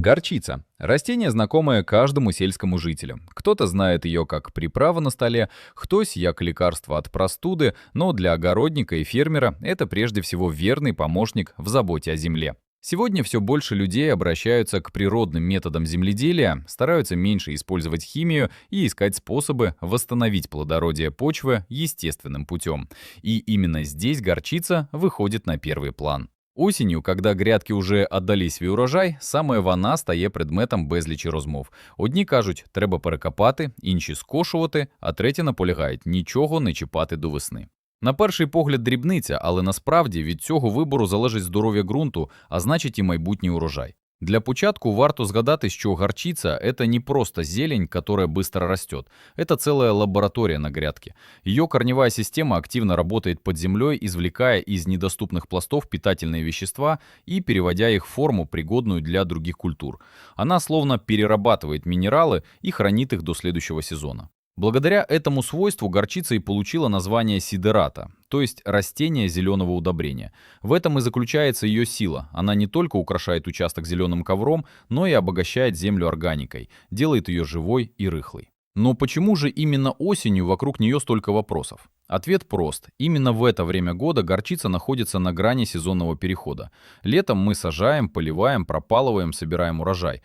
Горчица. Растение, знакомое каждому сельскому жителю. Кто-то знает ее как приправа на столе, хтось як лекарство от простуды, но для огородника и фермера это прежде всего верный помощник в заботе о земле. Сегодня все больше людей обращаются к природным методам земледелия, стараются меньше использовать химию и искать способы восстановить плодородие почвы естественным путем. И именно здесь горчица выходит на первый план. Осінню, когда грядки уже отдали свій урожай, саме вона стає предметом безлічі розмов. Одні кажуть, треба перекопати, інші скошувати, а треті наполягають нічого не чіпати до весни. На перший погляд дрібниця, але насправді від цього вибору залежить здоров'я ґрунту, а значить і майбутній урожай. Для початку варто згадати, що горчица – это не просто зелень, которая быстро растет. Это целая лаборатория на грядке. Ее корневая система активно работает под землей, извлекая из недоступных пластов питательные вещества и переводя их в форму, пригодную для других культур. Она словно перерабатывает минералы и хранит их до следующего сезона. Благодаря этому свойству горчица и получила название сидерата, то есть растение зеленого удобрения. В этом и заключается ее сила. Она не только украшает участок зеленым ковром, но и обогащает землю органикой, делает ее живой и рыхлой. Но почему же именно осенью вокруг нее столько вопросов? Ответ прост. Именно в это время года горчица находится на грани сезонного перехода. Летом мы сажаем, поливаем, пропалываем, собираем урожай.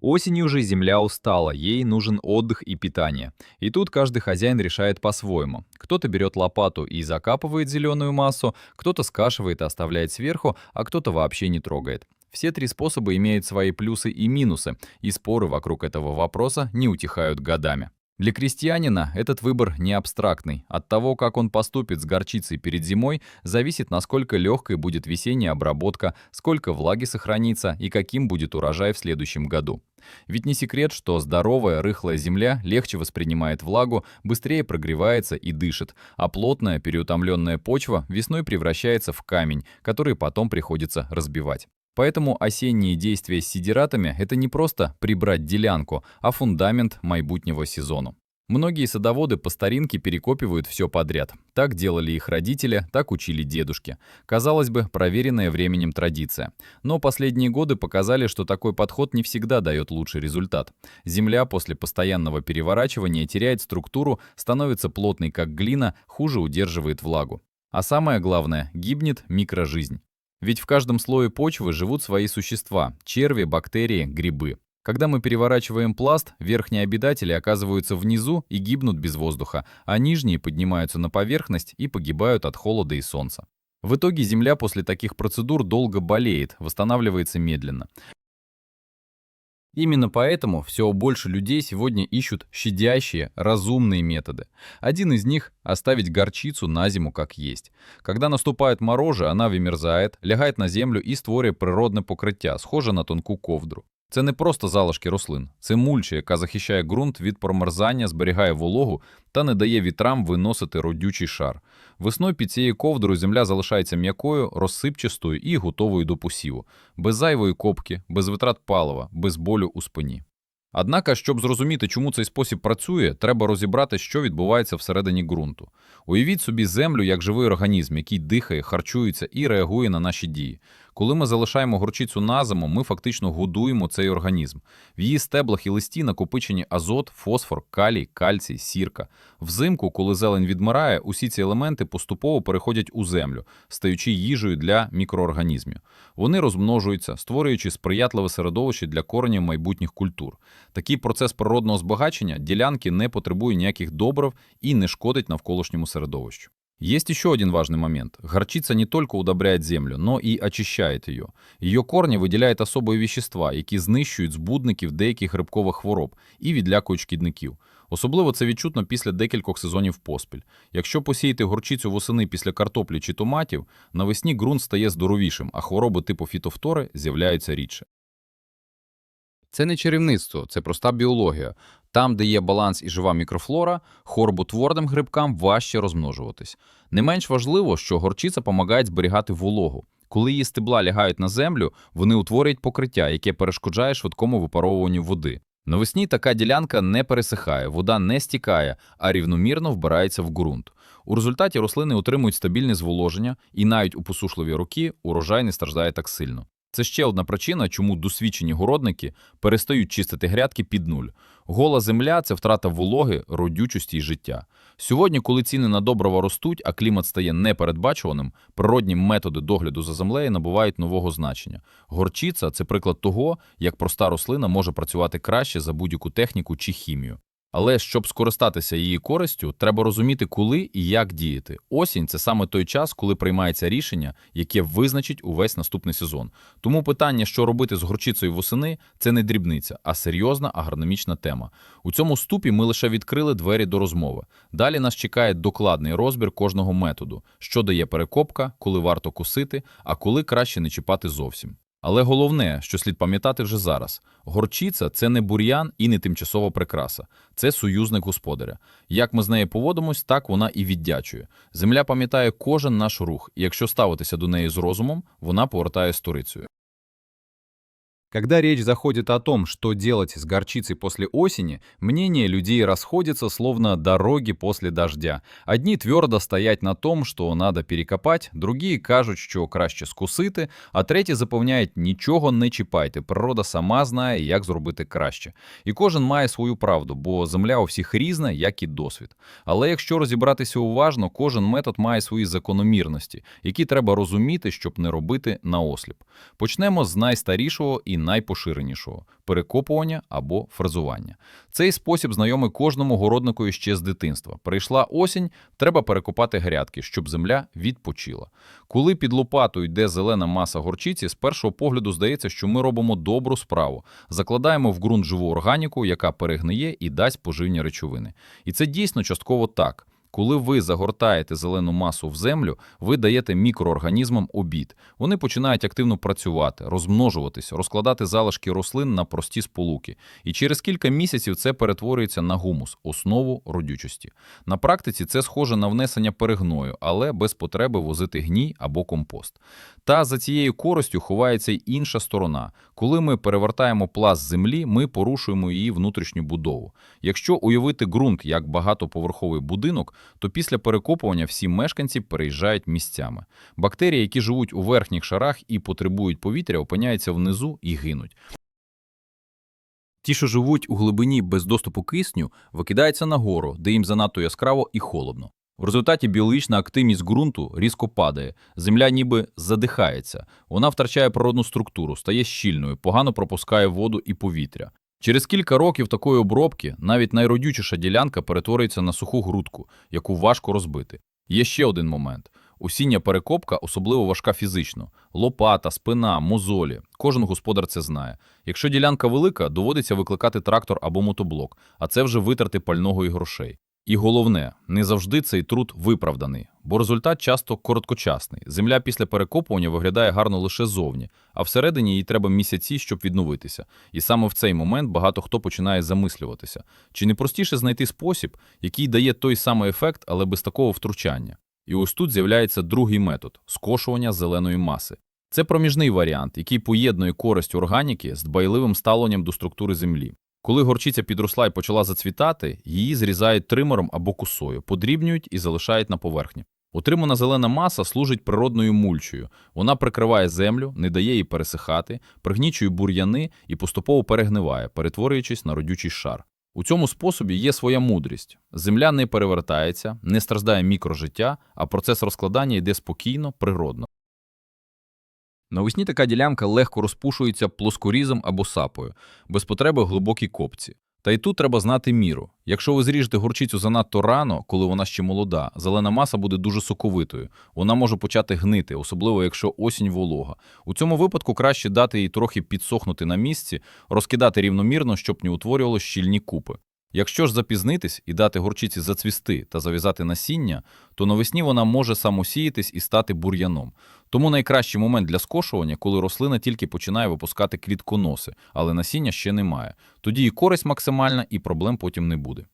Осенью же земля устала, ей нужен отдых и питание. И тут каждый хозяин решает по-своему. Кто-то берет лопату и закапывает зеленую массу, кто-то скашивает и оставляет сверху, а кто-то вообще не трогает. Все три способа имеют свои плюсы и минусы, и споры вокруг этого вопроса не утихают годами. Для крестьянина этот выбор не абстрактный. От того, как он поступит с горчицей перед зимой, зависит, насколько легкой будет весенняя обработка, сколько влаги сохранится и каким будет урожай в следующем году. Ведь не секрет, что здоровая, рыхлая земля легче воспринимает влагу, быстрее прогревается и дышит, а плотная, переутомленная почва весной превращается в камень, который потом приходится разбивать. Поэтому осенние действия с сидератами – это не просто прибрать делянку, а фундамент майбутнего сезону. Многие садоводы по старинке перекопивают все подряд. Так делали их родители, так учили дедушки. Казалось бы, проверенная временем традиция. Но последние годы показали, что такой подход не всегда дает лучший результат. Земля после постоянного переворачивания теряет структуру, становится плотной как глина, хуже удерживает влагу. А самое главное, гибнет микрожизнь. Ведь в каждом слое почвы живут свои существа – черви, бактерии, грибы. Когда мы переворачиваем пласт, верхние обитатели оказываются внизу и гибнут без воздуха, а нижние поднимаются на поверхность и погибают от холода и солнца. В итоге Земля после таких процедур долго болеет, восстанавливается медленно. Именно поэтому все больше людей сегодня ищут щадящие, разумные методы. Один из них – оставить горчицу на зиму как есть. Когда наступает морожи, она вимерзает, лягает на землю і створює природне покриття, схоже на тонку ковдру. Це не просто залишки рослин, це мульча, яка захищає ґрунт від промерзання, зберігає вологу та не дає вітрам виносити родючий шар. Весною під цією ковдрою земля залишається м'якою, розсипчастою і готовою до посіву, без зайвої копки, без витрат палива, без болю у спині. Однак, щоб зрозуміти, чому цей спосіб працює, треба розібрати, що відбувається всередині ґрунту. Уявіть собі землю як живий організм, який дихає, харчується і реагує на наші дії. Коли ми залишаємо горчицю на зиму, ми фактично годуємо цей організм. В її стеблах і листі накопичені азот, фосфор, калій, кальцій, сірка. Взимку, коли зелень відмирає, усі ці елементи поступово переходять у землю, стаючи їжею для мікроорганізмів. Вони розмножуються, створюючи сприятливе середовище для коренів майбутніх культур. Такий процес природного збагачення ділянки не потребує ніяких добрив і не шкодить навколишньому середовищу. Есть еще один важный момент. Горчица не только удобряет землю, но и очищает ее. Ее корни виділяють особі вещества, які знищують збудників деяких грибкових хвороб і відлякують шкідників. Особливо це відчутно після декількох сезонів поспіль. Якщо посіяти горчицю восени після картоплі чи томатів, навесні ґрунт стає здоровішим, а хвороби типу фітофтори з'являються рідше. Це не чарівництво, це проста біологія. Там, де є баланс і жива мікрофлора, хорботворним грибкам важче розмножуватись. Не менш важливо, що горчиця допомагає зберігати вологу. Коли її стебла лягають на землю, вони утворюють покриття, яке перешкоджає швидкому випаровуванню води. Навесні така ділянка не пересихає, вода не стікає, а рівномірно вбирається в ґрунт. У результаті рослини отримують стабільне зволоження, і навіть у посушливі роки урожай не страждає так сильно. Це ще одна причина, чому досвідчені городники перестають чистити грядки під нуль. Гола земля це втрата вологи, родючості і життя. Сьогодні, коли ціни на добрива ростуть, а клімат стає непередбачуваним, природні методи догляду за землею набувають нового значення. Горчиця це приклад того, як проста рослина може працювати краще за будь-яку техніку чи хімію. Але щоб скористатися її користю, треба розуміти, коли і як діяти. Осінь це саме той час, коли приймається рішення, яке визначить увесь наступний сезон. Тому питання, що робити з горчицею восени, це не дрібниця, а серйозна агрономічна тема. У цьому ступі ми лише відкрили двері до розмови. Далі нас чекає докладний розбір кожного методу, що дає перекопка, коли варто косити, а коли краще не чіпати зовсім. Але головне, що слід пам'ятати вже зараз: горчиця це не бур'ян і не тимчасова прикраса, це союзник господаря. Як ми з нею поводимось, так вона і віддячує. Земля пам'ятає кожен наш рух, і якщо ставитися до неї з розумом, вона повертає сторицею. Когда речь заходит о том, что делать с горчицей после осени, мнения людей расходятся словно дороги после дождя. Одни твердо стоять на том, що надо перекопати, другі кажуть, що краще скусити, а треті запевняють, нічого не чіпайте, природа сама знає, як зробити краще. І кожен має свою правду, бо земля у всіх різна, як і досвід. Але якщо розібратися уважно, кожен метод має свої закономірності, які треба розуміти, щоб не робити наосліп. Почнемо з найстарішого і найпоширенішого перекопування або фрезування. Цей спосіб знайомий кожному городнику ще з дитинства. Прийшла осінь, треба перекопати грядки, щоб земля відпочила. Коли під лопату йде зелена маса горчиці, з першого погляду здається, що ми робимо добру справу, закладаємо в ґрунт живу органіку, яка перегниє і дасть поживні речовини. І це дійсно частково так. Коли ви загортаєте зелену масу в землю, ви даєте мікроорганізмам обід. Вони починають активно працювати, розмножуватися, розкладати залишки рослин на прості сполуки. І через кілька місяців це перетворюється на гумус, основу родючості. На практиці це схоже на внесення перегною, але без потреби возити гній або компост. Та за цією користю ховається й інша сторона. Коли ми перевертаємо пласт землі, ми порушуємо її внутрішню будову. Якщо уявити ґрунт як багатоповерховий будинок, то після перекопування всі мешканці переїжджають місцями. Бактерії, які живуть у верхніх шарах і потребують повітря, опиняються внизу і гинуть. Ті, що живуть у глибині без доступу кисню, викидаються нагору, де їм занадто яскраво і холодно. В результаті біологічна активність ґрунту різко падає, земля ніби задихається, вона втрачає природну структуру, стає щільною, погано пропускає воду і повітря. Через кілька років такої обробки навіть найродючіша ділянка перетворюється на суху грудку, яку важко розбити. Є ще один момент. Осіння перекопка особливо важка фізично. Лопата, спина, мозолі. Кожен господар це знає. Якщо ділянка велика, доводиться викликати трактор або мотоблок, а це вже витрати пального і грошей. І головне, не завжди цей труд виправданий, бо результат часто короткочасний. Земля після перекопування виглядає гарно лише зовні, а всередині їй треба місяці, щоб відновитися. І саме в цей момент багато хто починає замислюватися. Чи не простіше знайти спосіб, який дає той самий ефект, але без такого втручання? І ось тут з'являється другий метод скошування зеленої маси. Це проміжний варіант, який поєднує користь органіки з дбайливим ставленням до структури землі. Коли горчиця підросла і почала зацвітати, її зрізають тримером або косою, подрібнюють і залишають на поверхні. Утримана зелена маса служить природною мульчою. Вона прикриває землю, не дає їй пересихати, пригнічує бур'яни і поступово перегниває, перетворюючись на родючий шар. У цьому способі є своя мудрість. Земля не перевертається, не страждає мікрожиття, а процес розкладання йде спокійно, природно. Навесні така ділянка легко розпушується плоскорізом або сапою, без потреби глибокій копці. Та й тут треба знати міру. Якщо ви зріжете горчицю занадто рано, коли вона ще молода, зелена маса буде дуже соковитою. Вона може почати гнити, особливо якщо осінь волога. У цьому випадку краще дати їй трохи підсохнути на місці, розкидати рівномірно, щоб не утворювало щільні купи. Якщо ж запізнитись і дати горчиці зацвісти та зав'язати насіння, то навесні вона може самосіятись і стати бур'яном. Тому найкращий момент для скошування, коли рослина тільки починає випускати клітконоси, але насіння ще немає. Тоді і користь максимальна, і проблем потім не буде.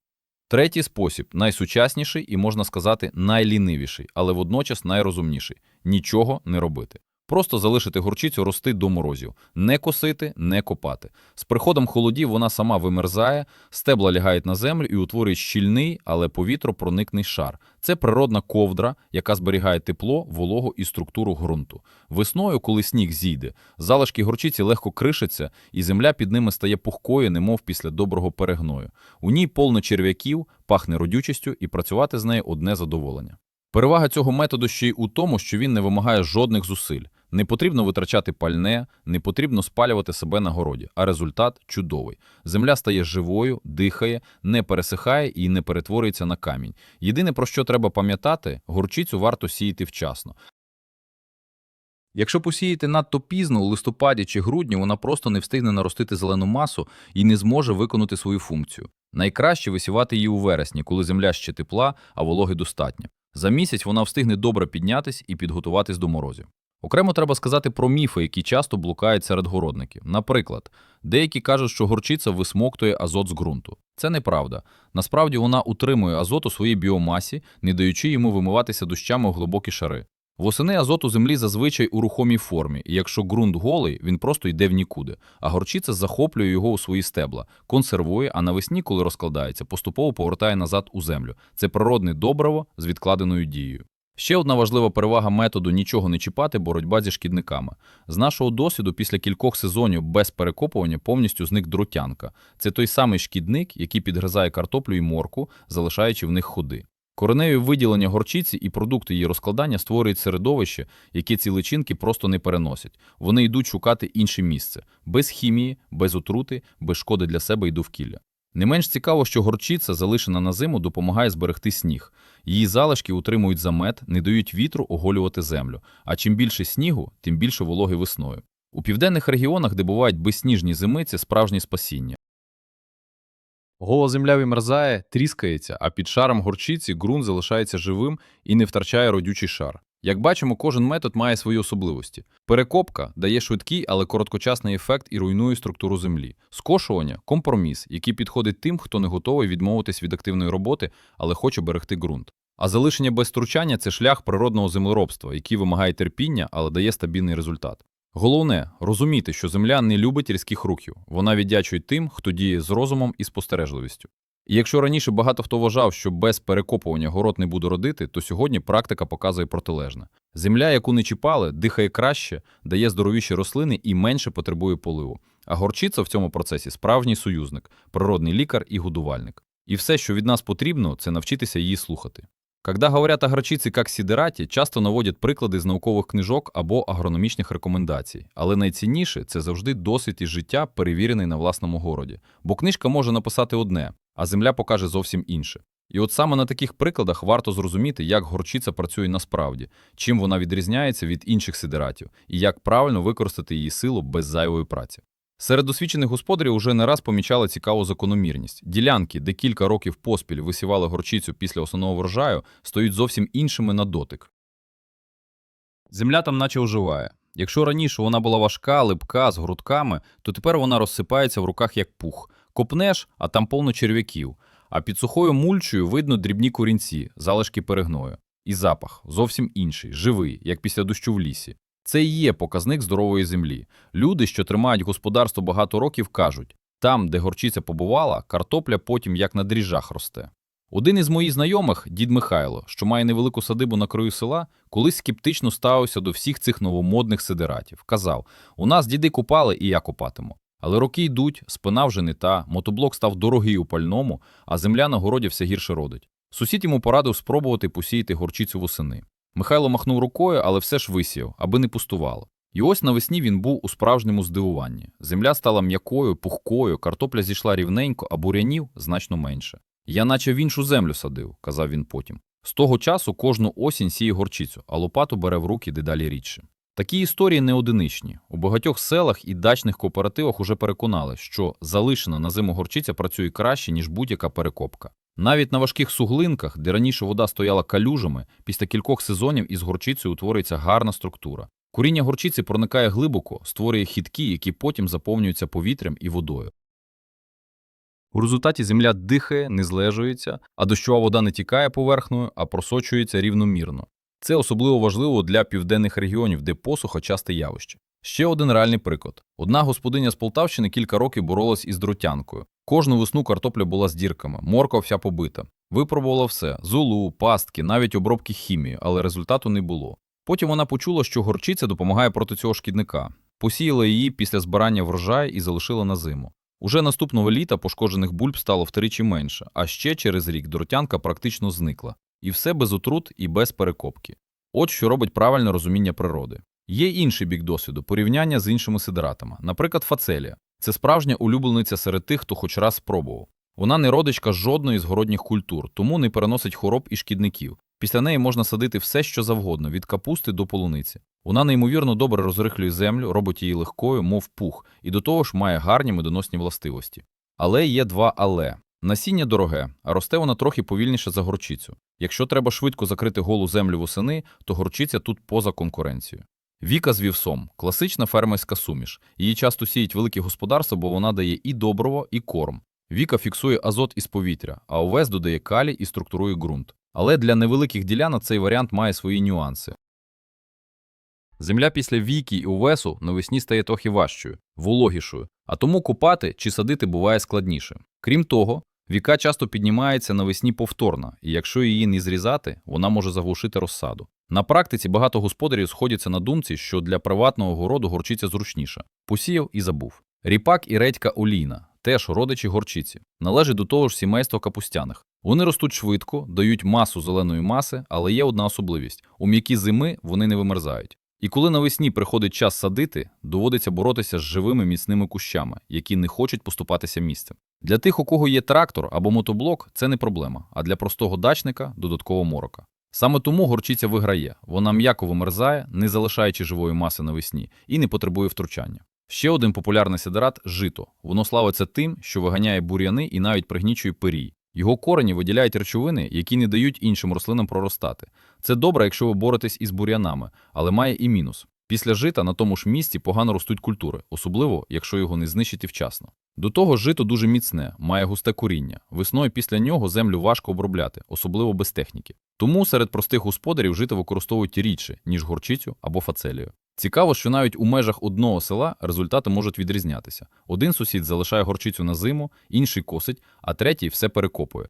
Третій спосіб найсучасніший і, можна сказати, найлінивіший, але водночас найрозумніший нічого не робити. Просто залишити горчицю рости до морозів, не косити, не копати. З приходом холодів вона сама вимерзає, стебла лягають на землю і утворюють щільний, але повітропроникний шар. Це природна ковдра, яка зберігає тепло, вологу і структуру ґрунту. Весною, коли сніг зійде, залишки горчиці легко кришаться, і земля під ними стає пухкою, немов після доброго перегною. У ній повно черв'яків, пахне родючістю, і працювати з нею одне задоволення. Перевага цього методу ще й у тому, що він не вимагає жодних зусиль. Не потрібно витрачати пальне, не потрібно спалювати себе на городі, а результат чудовий. Земля стає живою, дихає, не пересихає і не перетворюється на камінь. Єдине, про що треба пам'ятати, горчицю варто сіяти вчасно. Якщо посіяти надто пізно, у листопаді чи грудні, вона просто не встигне наростити зелену масу і не зможе виконати свою функцію. Найкраще висівати її у вересні, коли земля ще тепла, а вологи достатньо. За місяць вона встигне добре піднятись і підготуватись до морозів. Окремо треба сказати про міфи, які часто блукають серед городників. Наприклад, деякі кажуть, що горчиця висмоктує азот з ґрунту. Це неправда. Насправді вона утримує азот у своїй біомасі, не даючи йому вимиватися дощами у глибокі шари. Восени азот у землі зазвичай у рухомій формі, і якщо ґрунт голий, він просто йде в нікуди, а горчиця захоплює його у свої стебла, консервує, а навесні, коли розкладається, поступово повертає назад у землю. Це природне добриво з відкладеною дією. Ще одна важлива перевага методу нічого не чіпати боротьба зі шкідниками. З нашого досвіду, після кількох сезонів без перекопування повністю зник дротянка. Це той самий шкідник, який підгризає картоплю і морку, залишаючи в них ходи. Кореневі виділення горчиці і продукти її розкладання створюють середовище, яке ці личинки просто не переносять. Вони йдуть шукати інше місце без хімії, без отрути, без шкоди для себе і довкілля. Не менш цікаво, що горчиця, залишена на зиму, допомагає зберегти сніг. Її залишки утримують замет, не дають вітру оголювати землю. А чим більше снігу, тим більше вологи весною. У південних регіонах, де бувають безсніжні зими, це справжнє спасіння. Гола земля вимерзає, тріскається, а під шаром горчиці ґрунт залишається живим і не втрачає родючий шар. Як бачимо, кожен метод має свої особливості. Перекопка дає швидкий, але короткочасний ефект і руйнує структуру землі. Скошування компроміс, який підходить тим, хто не готовий відмовитись від активної роботи, але хоче берегти ґрунт. А залишення без втручання це шлях природного землеробства, який вимагає терпіння, але дає стабільний результат. Головне розуміти, що земля не любить різких рухів, вона віддячує тим, хто діє з розумом і спостережливістю. Якщо раніше багато хто вважав, що без перекопування город не буде родити, то сьогодні практика показує протилежне. Земля, яку не чіпали, дихає краще, дає здоровіші рослини і менше потребує поливу. А горчиця в цьому процесі справжній союзник, природний лікар і годувальник. І все, що від нас потрібно, це навчитися її слухати. Когда говорят о горчиці як сідераті, часто наводять приклади з наукових книжок або агрономічних рекомендацій. Але найцінніше це завжди досвід із життя, перевірений на власному городі. Бо книжка може написати одне, а земля покаже зовсім інше. І от саме на таких прикладах варто зрозуміти, як горчиця працює насправді, чим вона відрізняється від інших сидератів, і як правильно використати її силу без зайвої праці. Серед досвідчених господарів уже не раз помічали цікаву закономірність. Ділянки, де кілька років поспіль висівали горчицю після основного врожаю, стають зовсім іншими на дотик. Земля там наче оживає. Якщо раніше вона була важка, липка, з грудками, то тепер вона розсипається в руках як пух. Копнеш, а там повно черв'яків. А під сухою мульчою видно дрібні корінці, залишки перегною. І запах зовсім інший, живий, як після дощу в лісі. Це і є показник здорової землі. Люди, що тримають господарство багато років, кажуть: там, де горчиця побувала, картопля потім як на дріжджах росте. Один із моїх знайомих, дід Михайло, що має невелику садибу на краю села, колись скептично ставився до всіх цих новомодних сидератів. Казав: у нас діди купали, і я купатиму. Але роки йдуть, спина вже не та, мотоблок став дорогий у пальному, а земля на городі все гірше родить. Сусід йому порадив спробувати посіяти горчицю восени. Михайло махнув рукою, але все ж висіяв, аби не пустувало. І ось навесні він був у справжньому здивуванні. Земля стала м'якою, пухкою, картопля зійшла рівненько, а бурянів значно менше. Я наче в іншу землю садив, казав він потім. З того часу кожну осінь сіє горчицю, а лопату бере в руки дедалі рідше. Такі історії не одиничні. У багатьох селах і дачних кооперативах уже переконали, що залишена на зиму горчиця працює краще, ніж будь-яка перекопка. Навіть на важких суглинках, де раніше вода стояла калюжами, після кількох сезонів із горчицею утворюється гарна структура. Куріння горчиці проникає глибоко, створює хітки, які потім заповнюються повітрям і водою. У результаті земля дихає, не злежується, а дощова вода не тікає поверхнею, а просочується рівномірно. Це особливо важливо для південних регіонів, де посуха часте явище. Ще один реальний приклад. Одна господиня з Полтавщини кілька років боролась із дротянкою. Кожну весну картопля була з дірками, морква вся побита. Випробувала все: золу, пастки, навіть обробки хімією, але результату не було. Потім вона почула, що горчиця допомагає проти цього шкідника. Посіяла її після збирання врожаю і залишила на зиму. Уже наступного літа пошкоджених бульб стало втричі менше, а ще через рік дротянка практично зникла. І все без отрут і без перекопки. От що робить правильне розуміння природи. Є інший бік досвіду порівняння з іншими сидератами, наприклад, фацелія. Це справжня улюблениця серед тих, хто хоч раз спробував. Вона не родичка жодної з городніх культур, тому не переносить хвороб і шкідників. Після неї можна садити все, що завгодно, від капусти до полуниці. Вона неймовірно добре розрихлює землю, робить її легкою, мов пух, і до того ж має гарні медоносні властивості. Але є два але. Насіння дороге, а росте вона трохи повільніше за горчицю. Якщо треба швидко закрити голу землю восени, то горчиця тут поза конкуренцією. Віка з вівсом – класична фермерська суміш. Її часто сіють великі господарства, бо вона дає і добриво, і корм. Віка фіксує азот із повітря, а овес додає калій і структурує ґрунт. Але для невеликих ділянок цей варіант має свої нюанси. Земля після віки і овесу навесні стає трохи важчою, вологішою, а тому копати чи садити буває складніше. Крім того, віка часто піднімається навесні повторно, і якщо її не зрізати, вона може заглушити розсаду. На практиці багато господарів сходяться на думці, що для приватного городу горчиця зручніша. Посіяв і забув. Ріпак і редька олійна теж родичі горчиці, належать до того ж сімейства капустяних. Вони ростуть швидко, дають масу зеленої маси, але є одна особливість: у м'які зими вони не вимерзають. І коли навесні приходить час садити, доводиться боротися з живими міцними кущами, які не хочуть поступатися місцем. Для тих, у кого є трактор або мотоблок, це не проблема, а для простого дачника додаткова морока. Саме тому горчиця виграє, вона м'яко вимерзає, не залишаючи живої маси навесні, і не потребує втручання. Ще один популярний сидерат жито. Воно славиться тим, що виганяє бур'яни і навіть пригнічує пирій. Його корені виділяють речовини, які не дають іншим рослинам проростати. Це добре, якщо ви боретесь із бур'янами, але має і мінус. Після жита на тому ж місці погано ростуть культури, особливо, якщо його не знищити вчасно. До того жито дуже міцне, має густе коріння. Весною після нього землю важко обробляти, особливо без техніки. Тому серед простих господарів жито використовують рідше, ніж горчицю або фацелію. Цікаво, що навіть у межах одного села результати можуть відрізнятися. Один сусід залишає горчицю на зиму, інший косить, а третій все перекопує.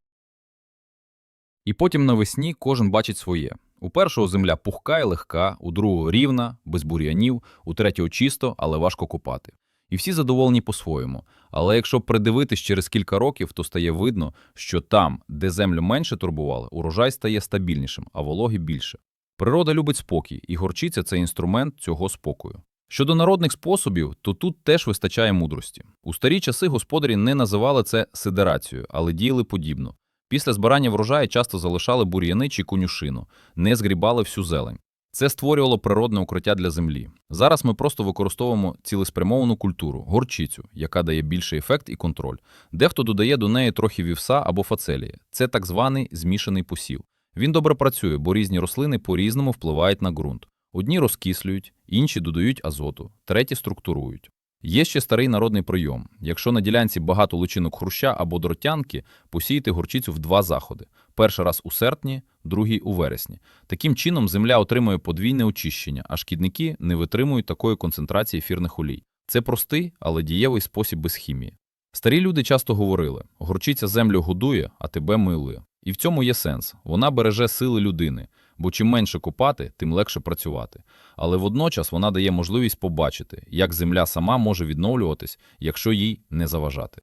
І потім навесні кожен бачить своє. У першого земля пухка і легка, у другого рівна, без бур'янів, у третього чисто, але важко копати. І всі задоволені по-своєму. Але якщо придивитись через кілька років, то стає видно, що там, де землю менше турбували, урожай стає стабільнішим, а вологи більше. Природа любить спокій, і горчиця це інструмент цього спокою. Щодо народних способів, то тут теж вистачає мудрості. У старі часи господарі не називали це сидерацією, але діяли подібно. Після збирання врожаю часто залишали бур'яни чи конюшину, не згрібали всю зелень. Це створювало природне укриття для землі. Зараз ми просто використовуємо цілеспрямовану культуру, горчицю, яка дає більший ефект і контроль. Дехто додає до неї трохи вівса або фацелії. Це так званий змішаний посів. Він добре працює, бо різні рослини по-різному впливають на ґрунт. Одні розкислюють, інші додають азоту, треті структурують. Є ще старий народний прийом. Якщо на ділянці багато личинок хруща або дротянки, посійте горчицю в два заходи: перший раз у серпні, другий у вересні. Таким чином земля отримує подвійне очищення, а шкідники не витримують такої концентрації ефірних олій. Це простий, але дієвий спосіб без хімії. Старі люди часто говорили: горчиця землю годує, а тебе милує. І в цьому є сенс. Вона береже сили людини, бо чим менше копати, тим легше працювати. Але водночас вона дає можливість побачити, як земля сама може відновлюватись, якщо їй не заважати.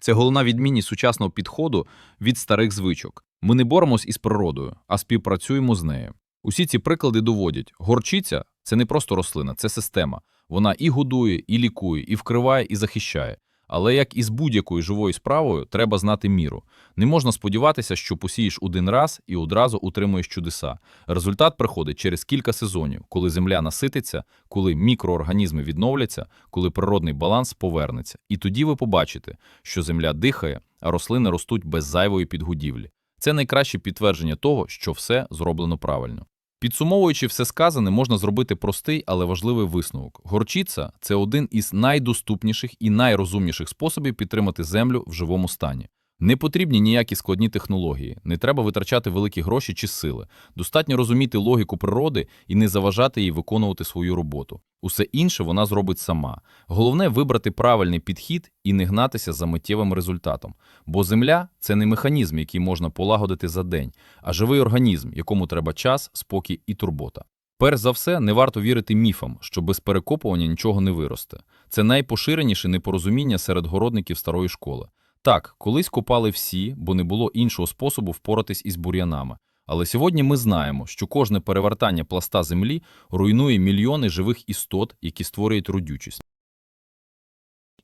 Це головна відмінність сучасного підходу від старих звичок. Ми не боремось із природою, а співпрацюємо з нею. Усі ці приклади доводять, горчиця це не просто рослина, це система. Вона і годує, і лікує, і вкриває, і захищає. Але як і з будь-якою живою справою, треба знати міру. Не можна сподіватися, що посієш один раз і одразу утримуєш чудеса. Результат приходить через кілька сезонів, коли земля насититься, коли мікроорганізми відновляться, коли природний баланс повернеться. І тоді ви побачите, що земля дихає, а рослини ростуть без зайвої підгодівлі. Це найкраще підтвердження того, що все зроблено правильно. Підсумовуючи все сказане, можна зробити простий, але важливий висновок. Горчиця це один із найдоступніших і найрозумніших способів підтримати землю в живому стані. Не потрібні ніякі складні технології, не треба витрачати великі гроші чи сили. Достатньо розуміти логіку природи і не заважати їй виконувати свою роботу. Усе інше вона зробить сама. Головне вибрати правильний підхід і не гнатися за миттєвим результатом. Бо земля це не механізм, який можна полагодити за день, а живий організм, якому треба час, спокій і турбота. Перш за все, не варто вірити міфам, що без перекопування нічого не виросте. Це найпоширеніше непорозуміння серед городників старої школи. Так, колись копали всі, бо не було іншого способу впоратись із бур'янами. Але сьогодні ми знаємо, що кожне перевертання пласта землі руйнує мільйони живих істот, які створюють родючість.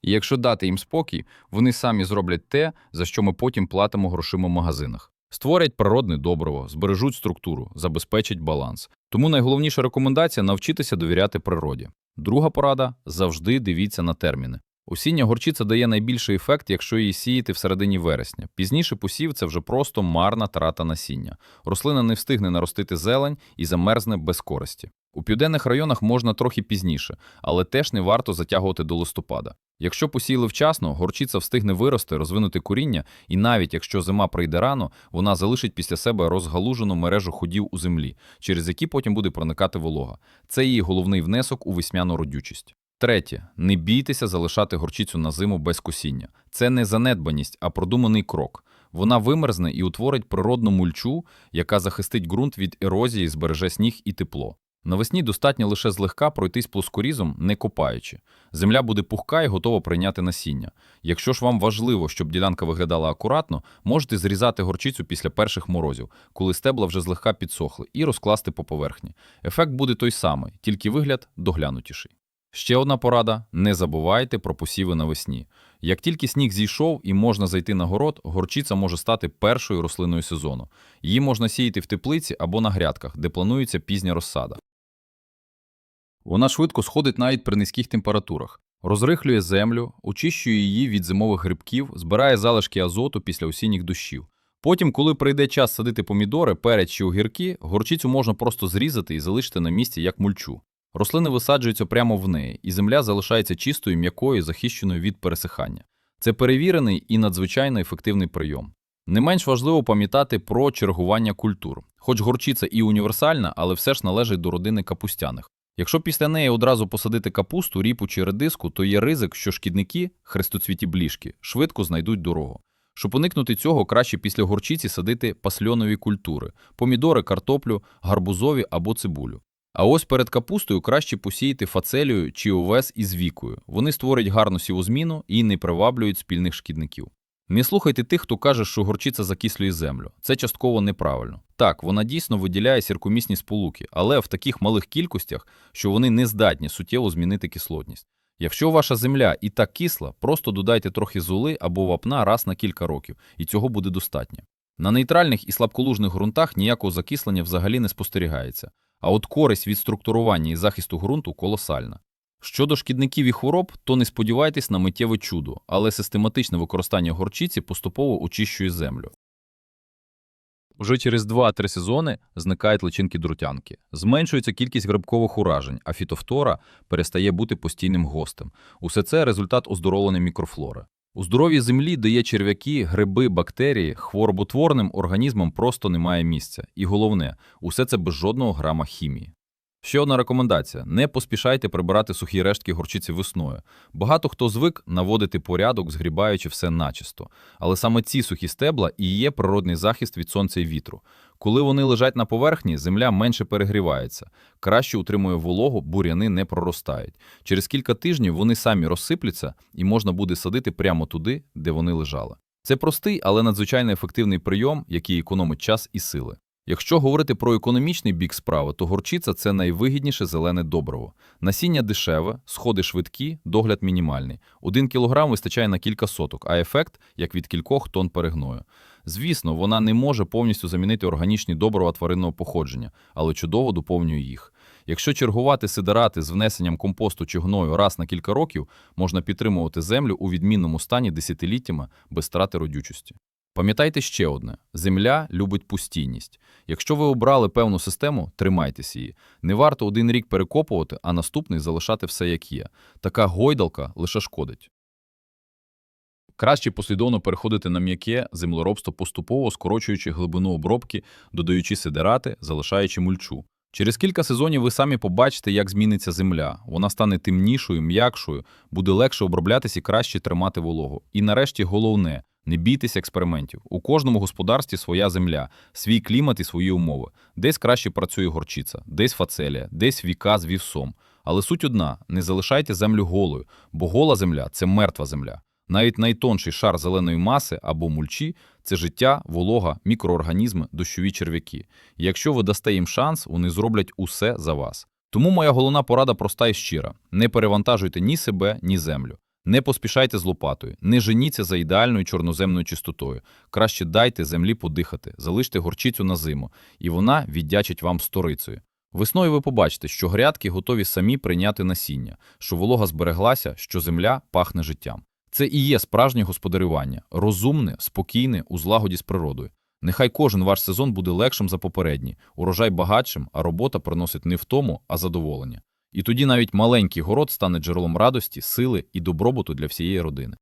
І якщо дати їм спокій, вони самі зроблять те, за що ми потім платимо грошима в магазинах. Створять природне добриво, збережуть структуру, забезпечать баланс. Тому найголовніша рекомендація навчитися довіряти природі. Друга порада завжди дивіться на терміни. Осіння горчиця дає найбільший ефект, якщо її сіяти в середині вересня. Пізніше посів це вже просто марна трата насіння. Рослина не встигне наростити зелень і замерзне без користі. У південних районах можна трохи пізніше, але теж не варто затягувати до листопада. Якщо посіяли вчасно, горчиця встигне вирости, розвинути коріння, і навіть якщо зима прийде рано, вона залишить після себе розгалужену мережу ходів у землі, через які потім буде проникати волога. Це її головний внесок у весняну родючість. Третє, не бійтеся залишати горчицю на зиму без косіння. Це не занедбаність, а продуманий крок. Вона вимерзне і утворить природну мульчу, яка захистить ґрунт від ерозії, збереже сніг і тепло. Навесні достатньо лише злегка пройтись плоскорізом, не копаючи. Земля буде пухка і готова прийняти насіння. Якщо ж вам важливо, щоб ділянка виглядала акуратно, можете зрізати горчицю після перших морозів, коли стебла вже злегка підсохли, і розкласти по поверхні. Ефект буде той самий, тільки вигляд доглянутіший. Ще одна порада: не забувайте про посіви навесні. Як тільки сніг зійшов і можна зайти на город, горчиця може стати першою рослиною сезону. Її можна сіяти в теплиці або на грядках, де планується пізня розсада. Вона швидко сходить навіть при низьких температурах, розрихлює землю, очищує її від зимових грибків, збирає залишки азоту після осінніх дощів. Потім, коли прийде час садити помідори, перець чи огірки, горчицю можна просто зрізати і залишити на місці як мульчу. Рослини висаджуються прямо в неї, і земля залишається чистою, м'якою, захищеною від пересихання. Це перевірений і надзвичайно ефективний прийом. Не менш важливо пам'ятати про чергування культур. Хоч горчиця і універсальна, але все ж належить до родини капустяних. Якщо після неї одразу посадити капусту, ріпу чи редиску, то є ризик, що шкідники, хрестоцвіті бліжки, швидко знайдуть дорогу. Щоб уникнути цього, краще після горчиці садити пасльонові культури помідори, картоплю, гарбузові або цибулю. А ось перед капустою краще посіяти фацелію чи овес із вікою. Вони створять гарну сівозміну і не приваблюють спільних шкідників. Не слухайте тих, хто каже, що горчиця закислює землю. Це частково неправильно. Так, вона дійсно виділяє сіркомісні сполуки, але в таких малих кількостях, що вони не здатні суттєво змінити кислотність. Якщо ваша земля і так кисла, просто додайте трохи золи або вапна раз на кілька років, і цього буде достатньо. На нейтральних і слабколужних ґрунтах ніякого закислення взагалі не спостерігається, а от користь від структурування і захисту ґрунту колосальна. Щодо шкідників і хвороб, то не сподівайтесь на миттєве чудо, але систематичне використання горчиці поступово очищує землю. Уже через 2-3 сезони зникають личинки друтянки, зменшується кількість грибкових уражень, а фітофтора перестає бути постійним гостем. Усе це результат оздоровлення мікрофлори. У здоровій землі, де є черв'яки, гриби, бактерії, хвороботворним організмам просто немає місця. І головне, усе це без жодного грама хімії. Ще одна рекомендація: не поспішайте прибирати сухі рештки горчиці весною. Багато хто звик наводити порядок, згрібаючи все начисто. Але саме ці сухі стебла і є природний захист від сонця і вітру. Коли вони лежать на поверхні, земля менше перегрівається, краще утримує вологу, буряни не проростають. Через кілька тижнів вони самі розсипляться і можна буде садити прямо туди, де вони лежали. Це простий, але надзвичайно ефективний прийом, який економить час і сили. Якщо говорити про економічний бік справи, то горчиця це найвигідніше зелене добриво. Насіння дешеве, сходи швидкі, догляд мінімальний. Один кілограм вистачає на кілька соток, а ефект як від кількох тонн перегною. Звісно, вона не може повністю замінити органічні добрива тваринного походження, але чудово доповнює їх. Якщо чергувати сидерати з внесенням компосту чи гною раз на кілька років, можна підтримувати землю у відмінному стані десятиліттями без страти родючості. Пам'ятайте ще одне: земля любить постійність. Якщо ви обрали певну систему, тримайтеся її. Не варто один рік перекопувати, а наступний залишати все як є. Така гойдалка лише шкодить. Краще послідовно переходити на м'яке землеробство поступово скорочуючи глибину обробки, додаючи сидерати, залишаючи мульчу. Через кілька сезонів ви самі побачите, як зміниться земля. Вона стане темнішою, м'якшою, буде легше оброблятися і краще тримати вологу. І нарешті головне не бійтесь експериментів. У кожному господарстві своя земля, свій клімат і свої умови. Десь краще працює горчиця, десь фацелія, десь віка з вівсом. Але суть одна: не залишайте землю голою, бо гола земля це мертва земля. Навіть найтонший шар зеленої маси або мульчі це життя, волога, мікроорганізми, дощові черв'яки. І якщо ви дасте їм шанс, вони зроблять усе за вас. Тому моя головна порада проста і щира: не перевантажуйте ні себе, ні землю. Не поспішайте з лопатою, не женіться за ідеальною чорноземною чистотою. Краще дайте землі подихати, залиште горчицю на зиму, і вона віддячить вам сторицею. Весною ви побачите, що грядки готові самі прийняти насіння, що волога збереглася, що земля пахне життям. Це і є справжнє господарювання, розумне, спокійне, у злагоді з природою. Нехай кожен ваш сезон буде легшим за попередній, урожай багатшим, а робота приносить не втому, а задоволення. І тоді навіть маленький город стане джерелом радості, сили і добробуту для всієї родини.